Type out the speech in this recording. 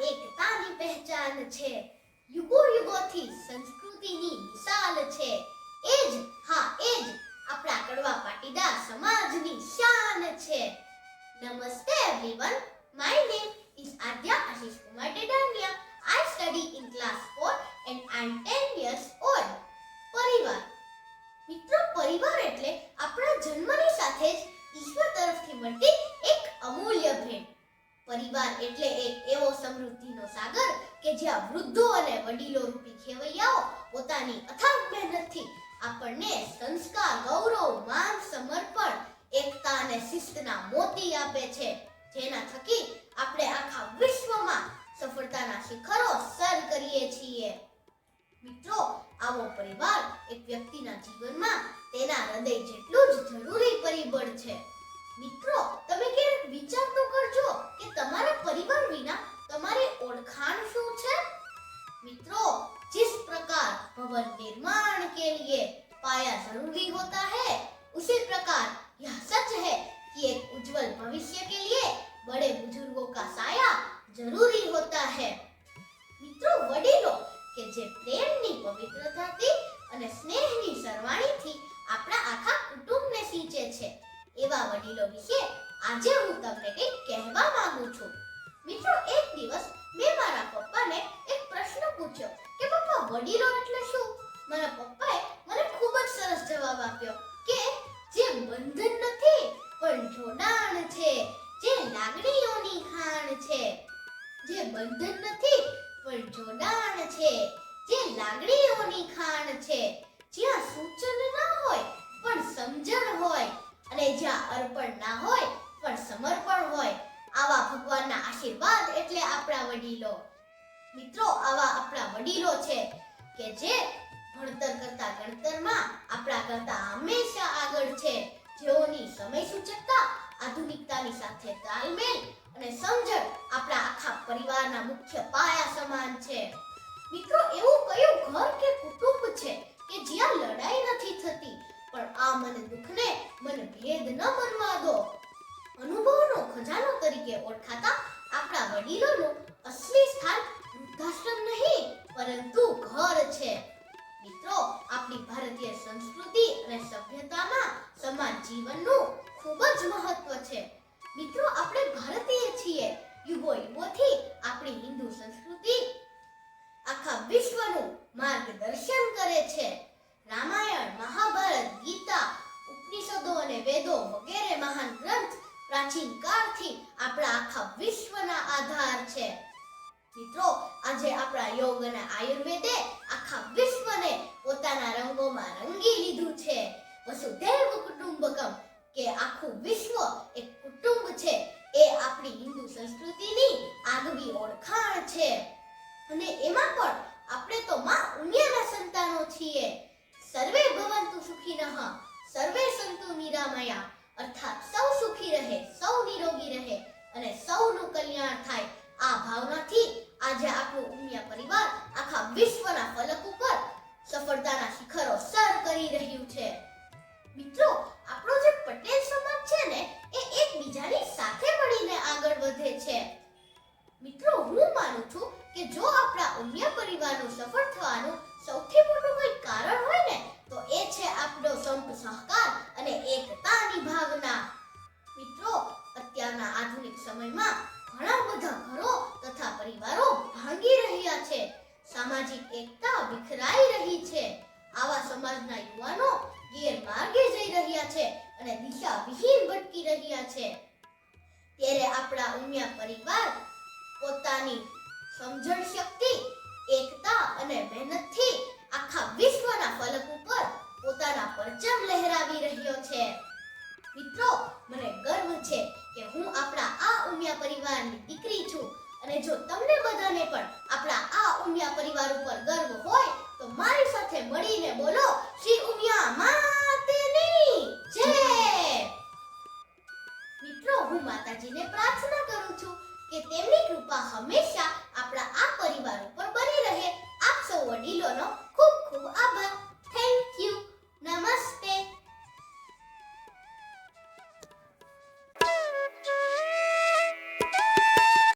એકતાની પહેચાન છે. યુગો યુગોથી સંસ્કૃતિની મિસાલ છે. એ જ, હા, એ જ આપણા કડવા પાટીદાર સમાજની શાન છે. નમસ્તે everyone my name is Aadya Ashish Kumar Dedaniya I study in class 4 and I am 10 years old પરિવાર. મિત્રો, પરિવાર એટલે આપણા જન્મની સાથે જ ઈશ્વર તરફથી મળતી પરિવાર એટલે એક એવો સમૃદ્ધિનો સાગર કે જ્યાં વૃદ્ધો અને વડીલો રૂપી ખેવૈયાઓ પોતાની અથાગ મહેનતથી આપણને સંસ્કાર, ગૌરવ, માન, સમર્પણ, એકતા અને શિસ્તના મોતી આપે છે. જેના થકી આપણે આખા વિશ્વમાં સફળતાના શિખરો સર કરીએ છીએ. મિત્રો, આવો પરિવાર એક વ્યક્તિના જીવનમાં તેના હૃદય જેટલું જ જરૂરી પરિબળ છે. મિત્રો તમે ક્યારેક વિચાર તો કરજો કે તમારા પરિવાર વિના તમારી ઓળખાણ શું છે મિત્રો जिस प्रकार भवन निर्माण के लिए पाया जरूरी होता है उसी प्रकार यह सच है कि एक उज्जवल भविष्य के लिए बड़े बुजुर्गों का साया जरूरी होता है મિત્રો વડીલો કે જે પ્રેમની પવિત્રતાથી આજે હું તમને કંઈક કહેવા માંગુ છું. મિત્રો, એક દિવસ મેં મારા પપ્પાને એક પ્રશ્ન પૂછ્યો કે, પપ્પા, વડીલો એટલે શું? મારા પપ્પાએ મને ખૂબ જ સરસ જવાબ આપ્યો કે, જે બંધન નથી, પણ જોડાણ છે, જે લાગણીઓની ખાણ છે. જે બંધન નથી, પણ જોડાણ છે, જે લાગણીઓની ખાણ છે. જ્યાં સૂચન ના હોય, પણ સમજણ હોય અને જ્યાં અર્પણ ના હોય પણ સમર્પણ હોય, આવા ભગવાનના આશીર્વાદ એટલે આપણા વડીલો. મિત્રો, આવા આપણા વડીલો છે કે જે ભણતર કરતા ગણતરમાં આપણા કરતા હંમેશા આગળ છે. જેઓની સમય સૂચકતા, આધુનિકતાની સાથે તાલમેલ અને સમજણ આપણા આખા પરિવારના મુખ્ય પાયા સમાન છે. મિત્રો, એવું કયું ઘર કે કુટુંબ છે કે જ્યાં લડાઈ નથી થતી, પણ આ મન દુઃખને મન ભેદ ન બનવા દો? ખજાનો તરીકે ઓળખાતા આપણા વડીલોનું અસલી સ્થાન વૃદ્ધાશ્રમ નહીં, પરંતુ ઘર છે. મિત્રો, આપણી ભારતીય સંસ્કૃતિ અને સભ્યતામાં સમાજ જીવનનું ખૂબ જ મહત્વ છે. મિત્રો, આપણે ભારતીય છીએ. યુગો યુગોથી આપણી હિન્દુ સંસ્કૃતિ આખા વિશ્વનું માર્ગદર્શન કરે છે. રામાયણ, મહાભારત, ગીતા, ઉપનિષદો અને વેદો વગેરે મહાન ગ્રંથ પ્રાચીન કાળથી આપણા આખા વિશ્વના આધાર છે. મિત્રો, આજે આપણા યોગ અને આયુર્વેદે આખા વિશ્વને પોતાના રંગોમાં રંગી લીધું છે. વસુધૈવ કુટુંબકમ કે આખું વિશ્વ એક કુટુંબ છે, એ આપણી હિન્દુ સંસ્કૃતિની આગવી ઓળખાણ છે. અને એમાં પણ આપણે તો માં ઉમિયાના સંતાનો છીએ. સર્વે ભવંતુ સુખીનઃ, સર્વે સંતુ નિરામયા. અર્થાત સૌ સુખી રહે, સૌ નિરોગી રહે અને સૌનું કલ્યાણ થાય. આ ભાવનાથી આજે આપણો ઉમિયા પરિવાર આખા વિશ્વના ફલક ઉપર સફળતાના શિખરો સર કરી રહ્યું છે. મિત્રો, આપણો જે પટેલ સમાજ છે ને, એ એકબીજાની સાથે મળીને આગળ વધે છે. મિત્રો, હું માનું છું કે જો આપણા ઉમિયા પરિવારનું સફળ થવાનું સૌથી મોટું કોઈ કારણ હોય ને, તો એ છે આપણો સંપ સહકાર. સમયમાં ઘણા બધા ઘરો તથા પરિવારો ભાંગી રહ્યા છે. સામાજિક એકતા વિખરાઈ રહી છે. આવા સમાજના યુવાનો ગેરમાર્ગે જઈ રહ્યા છે અને દિશા વિહીન ભટકી રહ્યા છે. ત્યારે આપણા ઉમિયા પરિવાર પોતાની સમજણ શક્તિ, એકતા અને મહેનતથી આખા વિશ્વના ફલક ઉપર પરિવારની દીકરી છું. અને જો તમને બધાને પણ આપણા આ ઉમિયા પરિવાર ઉપર ગર્વ હોય, તો મારી સાથે મળીને બોલો, શ્રી ઉમિયા માતેની. જય! મિત્રો, હું માતાજીને પ્રાર્થના કરું છું કે તેમની કૃપા હંમેશા આપણા આ પરિવાર ઉપર બની રહે. આપ સૌ વડીલોનો